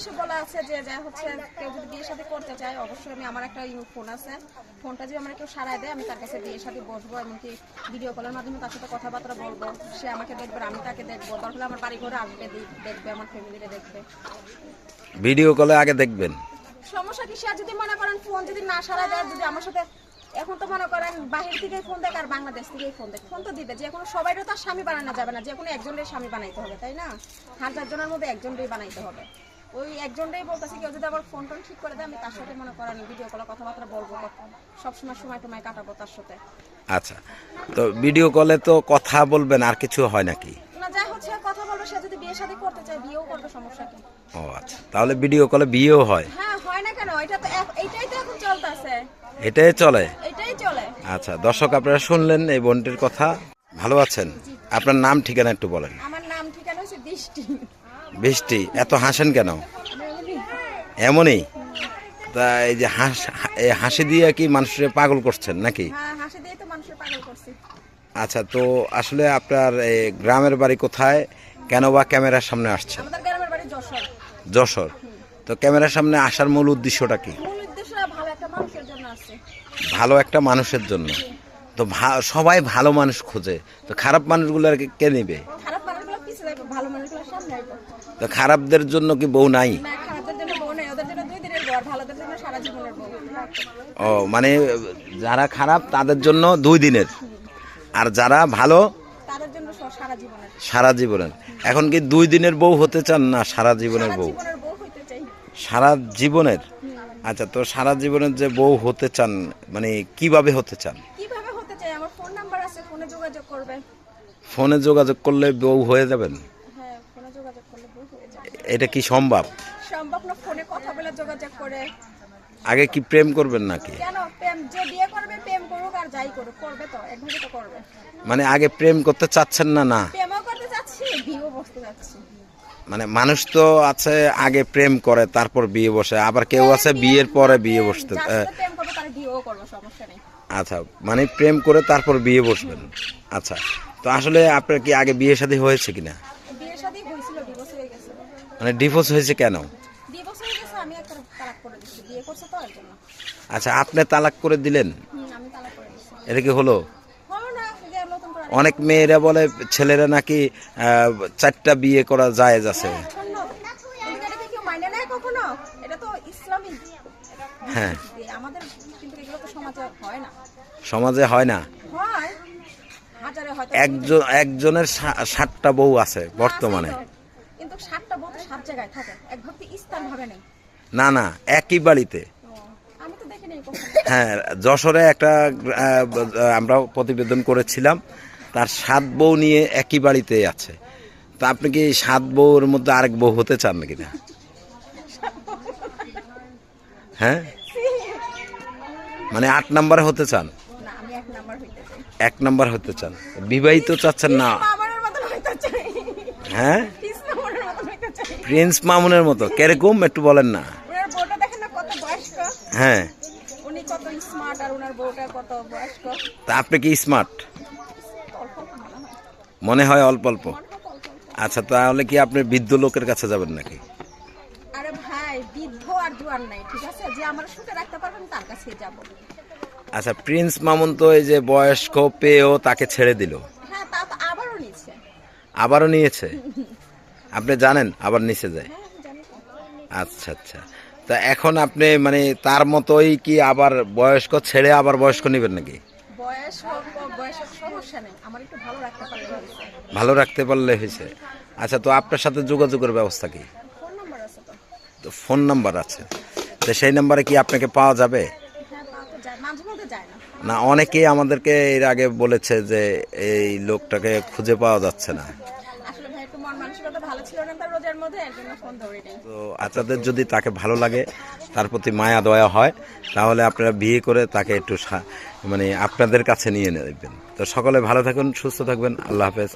উদ্দেশ্যে বলা আছে যে যা হচ্ছে কেউ যদি বিয়ে শাদী করতে চায় অবশ্যই আমি আমার একটা ফোন আছে। ফোনটা যদি আমার কেউ সারায় দেয় আমি তার কাছে বিয়ে শাদী বসবো এমনকি ভিডিও কলের মাধ্যমে তার সাথে কথাবার্তা বলব। সে আমাকে দেখবে আমি তাকে দেখব। হলে আমার বাড়ি ঘরে আসবে দেখবে আমার ফ্যামিলিতে দেখবে। ভিডিও কলে আগে দেখবেন। সমস্যা কি? সে যদি মনে করেন ফোন যদি না সারা দেয় যদি আমার সাথে এখন তো মনে করেন বাহির থেকে ফোন দেখ আর বাংলাদেশ থেকে ফোন দেখ। ফোন তো দিবে যে কোনো তো তার স্বামী বানানো যাবে না যে কোনো একজনের স্বামী বানাইতে হবে তাই না? হাজার জনের মধ্যে একজনটাই বানাইতে হবে। ওই একজনটাই বলতেছি কেউ যদি আবার ফোন টোন ঠিক করে দেয় আমি তার সাথে মনে করেন ভিডিও কলে কথাবার্তা বলব সবসময় সময় টময় কাটাবো তার সাথে। আচ্ছা তো ভিডিও কলে তো কথা বলবেন আর কিছু হয় নাকি? না যা হচ্ছে কথা বলব সে যদি বিয়ে শাদী করতে চায় বিয়েও করবে সমস্যা কি? ও আচ্ছা তাহলে ভিডিও কলে বিয়েও হয়? হ্যাঁ হয় না কেন? এটা তো এইটাই তো এখন চলতেছে। এটাই চলে? এটাই চলে। আচ্ছা দর্শক আপনারা শুনলেন এই বোনটির কথা। ভালো আছেন? আপনার নাম ঠিকানা একটু বলেন। আমার নাম ঠিকানা হচ্ছে দৃষ্টি বৃষ্টি এত হাসেন কেন? এমনই? তা এই যে হাস এই হাসি দিয়ে কি মানুষের পাগল করছেন নাকি? হ্যাঁ আচ্ছা তো আসলে আপনার এই গ্রামের বাড়ি কোথায়? কেন বা ক্যামেরার সামনে আসছেন? যশোর। তো ক্যামেরার সামনে আসার মূল উদ্দেশ্যটা কি? ভালো একটা মানুষের জন্য আছে। ভালো একটা মানুষের জন্য। তো ভা- সবাই ভালো মানুষ খোঁজে। তো খারাপ মানুষগুলো আর কি কে নিবে? তো খারাপদের জন্য কি বউ নাই? ও মানে যারা খারাপ তাদের জন্য দুই দিনের। আর যারা ভালো সারা জীবনের। এখন কি দুই দিনের বউ হতে চান না সারা জীবনের বউ? সারা জীবনের? আচ্ছা তো সারা জীবনের যে বউ হতে চান মানে কীভাবে হতে চান? কীভাবে হতে চাই? আমার ফোন নাম্বার আছে ফোনে যোগাযোগ করবে। ফোনে যোগাযোগ করলে বউ হয়ে যাবেন? হ্যাঁ ফোনে যোগাযোগ করলে বউ হয়ে যাবে। এটা কি সম্ভব? সম্ভব না ফোনে কথা বলে যোগাযোগ করে। আগে কি প্রেম করবেন নাকি? কেন? প্রেম যে বিয়ে করবে প্রেম করুক আর যাই করুক করবে তো একভাবে তো করবে। মানে আগে প্রেম করতে চাচ্ছেন না না? প্রেমও করতে বসতে মানে মানুষ তো আছে আগে প্রেম করে তারপর বিয়ে বসে। আবার কেউ আছে বিয়ের পরে বিয়ে বসতে যার আহ, সাথে প্রেম করবে তার বিয়েও করবে সমস্যা নেই। আচ্ছা মানে প্রেম করে তারপর বিয়ে বসবেন। আচ্ছা তো আসলে আপনার কি আগে বিয়ে শাদী হয়েছে কিনা? মানে ডিভোর্স হয়েছে কেন? আচ্ছা আপনি তালাক করে দিলেন? এটা কি হলো? অনেক মেয়েরা বলে ছেলেরা নাকি চারটা বিয়ে করা জায়েজ আছে। হ্যাঁ। আমাদের কিন্তু এগুলো তো সমাজে হয় না। সমাজে হয় না। হয় একজন একজনের ষাটটা বউ আছে বর্তমানে। কিন্তু সাতটা বউ তো সাত জায়গায় থাকে এক ভক্তি স্থান ভাবে নেই। না না একই বাড়িতে। আমি তো দেখিনি হ্যাঁ যশোরে একটা আমরা প্রতিবেদন করেছিলাম তার সাত বউ নিয়ে একই বাড়িতে আছে। তা আপনি কি সাত বউর মধ্যে আরেক বউ হতে চান নাকি না? হ্যাঁ? মানে আট নাম্বারে হতে চান? এক নাম্বার হতে চান? বিবাহিত চাচ্ছেন না। হ্যাঁ? প্রিন্স মামুনের মতো। কীরকম? একটু বলেন না। হ্যাঁ। তা আপনি কি স্মার্ট মনে হয় অল্প অল্প। আচ্ছা তাহলে কি আপনি বৃদ্ধ লোকের কাছে যাবেন নাকি? বৃদ্ধ নাই ঠিক আছে? যে আমার সুখে রাখতে পারবেন তার কাছে যাব। আচ্ছা প্রিন্স মামুন তো এই যে বয়স্ক পেয়েও তাকে ছেড়ে দিল। হ্যাঁ তা তো আবারও নিচ্ছে আবারও নিয়েছে? আপনি জানেন আবার নিচে যায়। হ্যাঁ তো। আচ্ছা আচ্ছা। তা এখন আপনি মানে তার মতোই কি আবার বয়স্ক ছেড়ে আবার বয়স্ক নেবেন নাকি? রাখতে পারলে হয়েছে। ভালো রাখতে পারলে হয়েছে। আচ্ছা তো আপনার সাথে যোগাযোগের ব্যবস্থা কি? তো ফোন নাম্বার আছে। তো সেই নাম্বারে কি আপনাকে পাওয়া যাবে? না অনেকেই আমাদেরকে এর আগে বলেছে যে এই লোকটাকে খুঁজে পাওয়া যাচ্ছে না। তো আপনাদের যদি তাকে ভালো লাগে তার প্রতি মায়া দয়া হয় তাহলে আপনারা বিয়ে করে তাকে একটু মানে আপনাদের কাছে নিয়ে নেবেন। তো সকলে ভালো থাকুন সুস্থ থাকবেন আল্লাহ হাফেজ।